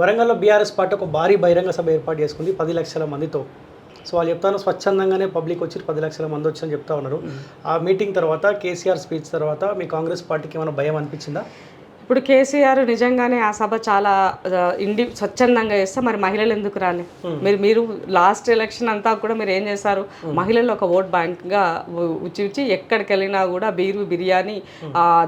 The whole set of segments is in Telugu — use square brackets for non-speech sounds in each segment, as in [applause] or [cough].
వరంగల్లో బీఆర్ఎస్ పార్టీ ఒక భారీ బహిరంగ సభ ఏర్పాటు చేసుకుంది పది లక్షల మందితో. సో వాళ్ళు చెప్తాను స్వచ్ఛందంగానే పబ్లిక్ వచ్చి పది లక్షల మంది వచ్చని చెప్తా ఉన్నారు. ఆ మీటింగ్ తర్వాత కేసీఆర్ స్పీచ్ తర్వాత మీ కాంగ్రెస్ పార్టీకి ఏమైనా భయం అనిపించిందా? ఇప్పుడు కేసీఆర్ నిజంగానే ఆ సభ చాలా ఇండి స్వచ్ఛందంగా చేస్తే మరి మహిళలు ఎందుకు రాలే మీరు మీరు లాస్ట్ ఎలక్షన్ అంతా కూడా మీరు ఏం చేశారు? మహిళలు ఒక ఓట్ బ్యాంక్గా ఉచి ఉచి ఎక్కడికి వెళ్ళినా కూడా బీరు బిర్యానీ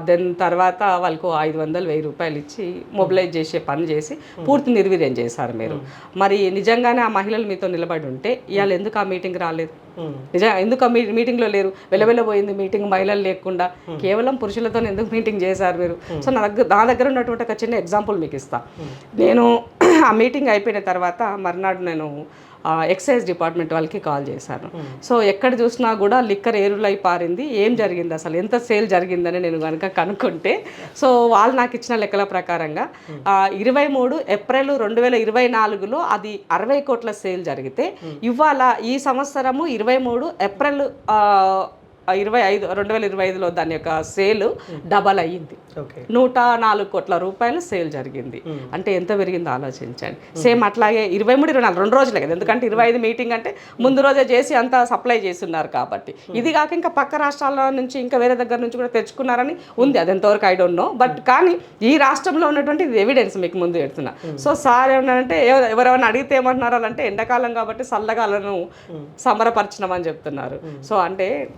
దెన్ తర్వాత వాళ్ళకు ఐదు వందలు వెయ్యి రూపాయలు ఇచ్చి మొబిలైజ్ చేసే పని చేసి పూర్తి నిర్వీర్యం చేశారు మీరు. మరి నిజంగానే ఆ మహిళలు మీతో నిలబడి ఉంటే ఇవాళ ఎందుకు ఆ మీటింగ్ రాలేదు? నిజం ఎందుకు మీటింగ్లో లేరు? వెలవెలబోయింది మీటింగ్ మహిళలు లేకుండా. కేవలం పురుషులతో ఎందుకు మీటింగ్ చేశారు మీరు? సో నా దగ్గర నా దగ్గర ఉన్నటువంటి ఒక చిన్న ఎగ్జాంపుల్ మీకు ఇస్తా. నేను [clears throat] ఆ మీటింగ్ అయిపోయిన తర్వాత మర్నాడు నేను ఎక్సైజ్ డిపార్ట్మెంట్ వాళ్ళకి కాల్ చేశాను. సో ఎక్కడ చూసినా కూడా లిక్కర్ ఏరులై పారింది. ఏం జరిగింది అసలు? ఎంత సేల్ జరిగిందని నేను కనుక కనుక్కుంటే సో వాళ్ళు నాకు ఇచ్చిన లెక్కల ప్రకారంగా ఇరవై మూడు ఏప్రిల్ రెండు వేల ఇరవై నాలుగులో అది అరవై కోట్ల సేల్ జరిగితే ఇవాళ ఈ సంవత్సరము ఇరవై మూడు ఏప్రిల్ ఇరవై ఐదు రెండు వేల ఇరవై ఐదులో దాని యొక్క సేల్ డబల్ అయ్యింది. నూట నాలుగు కోట్ల రూపాయలు సేల్ జరిగింది. అంటే ఎంత పెరిగిందో ఆలోచించండి. సేమ్ అట్లాగే ఇరవై మూడు ఇరవై నాలుగు రెండు రోజులే కదా. ఎందుకంటే ఇరవై ఐదు మీటింగ్ అంటే ముందు రోజే చేసి అంతా సప్లై చేస్తున్నారు కాబట్టి. ఇది కాక ఇంకా పక్క రాష్ట్రాల నుంచి ఇంకా వేరే దగ్గర నుంచి కూడా తెచ్చుకున్నారని ఉంది. అది ఎంతవరకు ఐ డోంట్ నో. బట్ కానీ ఈ రాష్ట్రంలో ఉన్నటువంటి ఎవిడెన్స్ మీకు ముందు పెడుతున్నా. సో సార్ ఏమన్నారంటే ఎవ- ఎవరెవరిని అడిగితే ఏమంటున్నారు అంటే ఎండాకాలం కాబట్టి చల్లగాలను సమరపరచినామని చెప్తున్నారు. సో అంటే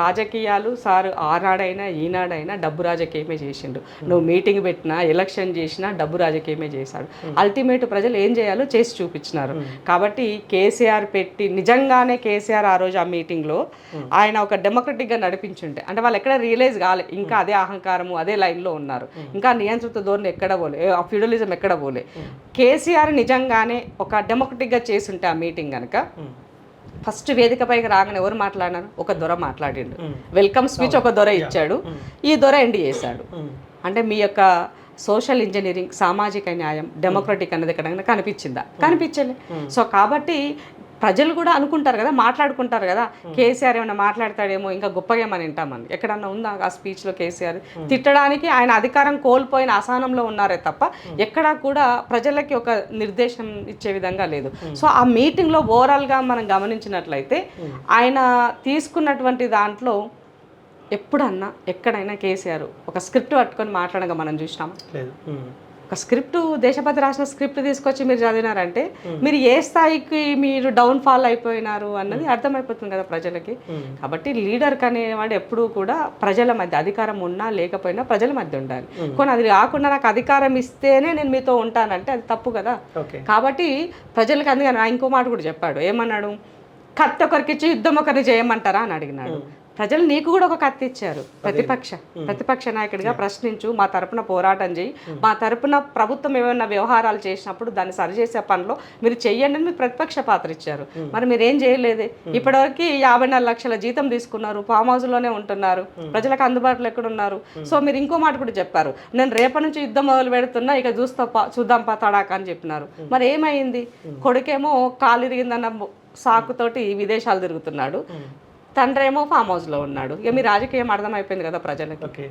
రాజకీయాలు సార్ ఆనాడైనా ఈనాడైనా డబ్బు రాజకీయమే చేసిండు. నువ్వు మీటింగ్ పెట్టినా ఎలక్షన్ చేసినా డబ్బు రాజకీయమే చేశాడు. అల్టిమేట్ ప్రజలు ఏం చేయాలో చేసి చూపించినారు. కాబట్టి కేసీఆర్ పెట్టి నిజంగానే కేసీఆర్ ఆ రోజు ఆ మీటింగ్లో ఆయన ఒక డెమోక్రటిక్గా నడిపించుంటే అంటే వాళ్ళు ఎక్కడ రియలైజ్ కాలే ఇంకా అదే అహంకారము అదే లైన్లో ఉన్నారు. ఇంకా నియంత్రిత ధోరణి ఎక్కడ పోలే ఆ ఫ్యూడలిజం ఎక్కడ పోలే. కేసీఆర్ నిజంగానే ఒక డెమోక్రటిక్గా చేసుంటే ఆ మీటింగ్ కనుక ఫస్ట్ వేదికపైకి రాగానే ఎవరు మాట్లాడినారు? ఒక దొర మాట్లాడిండు. వెల్కమ్ స్పీచ్ ఒక దొర ఇచ్చాడు. ఈ దొర ఎండ్ చేశాడు. అంటే మీ యొక్క సోషల్ ఇంజనీరింగ్ సామాజిక న్యాయం డెమోక్రటిక్ అనేది ఎక్కడైనా కనిపించిందా? కనిపించలే సో కాబట్టి ప్రజలు కూడా అనుకుంటారు కదా మాట్లాడుకుంటారు కదా కేసీఆర్ ఏమైనా మాట్లాడతాడేమో ఇంకా గొప్పగా ఏమని వింటామని ఎక్కడన్నా ఉందా ఆ స్పీచ్లో కేసీఆర్? తిట్టడానికి ఆయన అధికారం కోల్పోయిన అసహనంలో ఉన్నారే తప్ప ఎక్కడా కూడా ప్రజలకి ఒక నిర్దేశం ఇచ్చే విధంగా లేదు. సో ఆ మీటింగ్లో ఓవరాల్గా మనం గమనించినట్లయితే ఆయన తీసుకున్నటువంటి దాంట్లో ఎప్పుడన్నా ఎక్కడైనా కేసీఆర్ ఒక స్క్రిప్ట్ పట్టుకొని మాట్లాడగా మనం చూసినామా? లేదు. ఒక స్క్రిప్ట్ దేశపతి రాసిన స్క్రిప్ట్ తీసుకొచ్చి మీరు చదివినారంటే మీరు ఏ స్థాయికి మీరు డౌన్ ఫాల్ అయిపోయినారు అన్నది అర్థమైపోతుంది కదా ప్రజలకి. కాబట్టి లీడర్ అనేవాడు ఎప్పుడూ కూడా ప్రజల మధ్య అధికారం ఉన్నా లేకపోయినా ప్రజల మధ్య ఉండాలి. కొన్ని అది కాకుండా నాకు అధికారం ఇస్తేనే నేను మీతో ఉంటానంటే అది తప్పు కదా. ఓకే. కాబట్టి ప్రజలకు అందుకని ఇంకో మాట కూడా చెప్పాడు. ఏమన్నాడు? కత్తి ఒకరికి ఇచ్చి యుద్ధం ఒకరిని చేయమంటారా అని అడిగినాడు. ప్రజలు నీకు కూడా ఒక కత్తి ఇచ్చారు. ప్రతిపక్ష ప్రతిపక్ష నాయకుడిగా ప్రశ్నించు మా తరపున పోరాటం చేయి. మా తరపున ప్రభుత్వం ఏమైనా వ్యవహారాలు చేసినప్పుడు దాన్ని సరిచేసే పనిలో మీరు చెయ్యండి అని మీరు ప్రతిపక్ష పాత్ర ఇచ్చారు. మరి మీరు ఏం చేయలేదే? ఇప్పటివరకు యాభై నాలుగు లక్షల జీతం తీసుకున్నారు ఫామ్ హౌస్లోనే ఉంటున్నారు ప్రజలకు అందుబాటులో ఎక్కడ ఉన్నారు? సో మీరు ఇంకో మాట కూడా చెప్పారు. నేను రేపటి నుంచి యుద్ధం మొదలు పెడుతున్నా ఇక చూస్తా చూద్దాం పా తడాక అని చెప్పినారు. మరి ఏమైంది? కొడుకేమో కాలు ఇరిగిందన్న సాకుతోటి విదేశాలు తిరుగుతున్నాడు. తండ్రి ఏమో ఫామ్ హౌస్లో ఉన్నాడు. ఇక మీ రాజకీయం అర్థమైపోయింది కదా ప్రజలకి. ఓకే.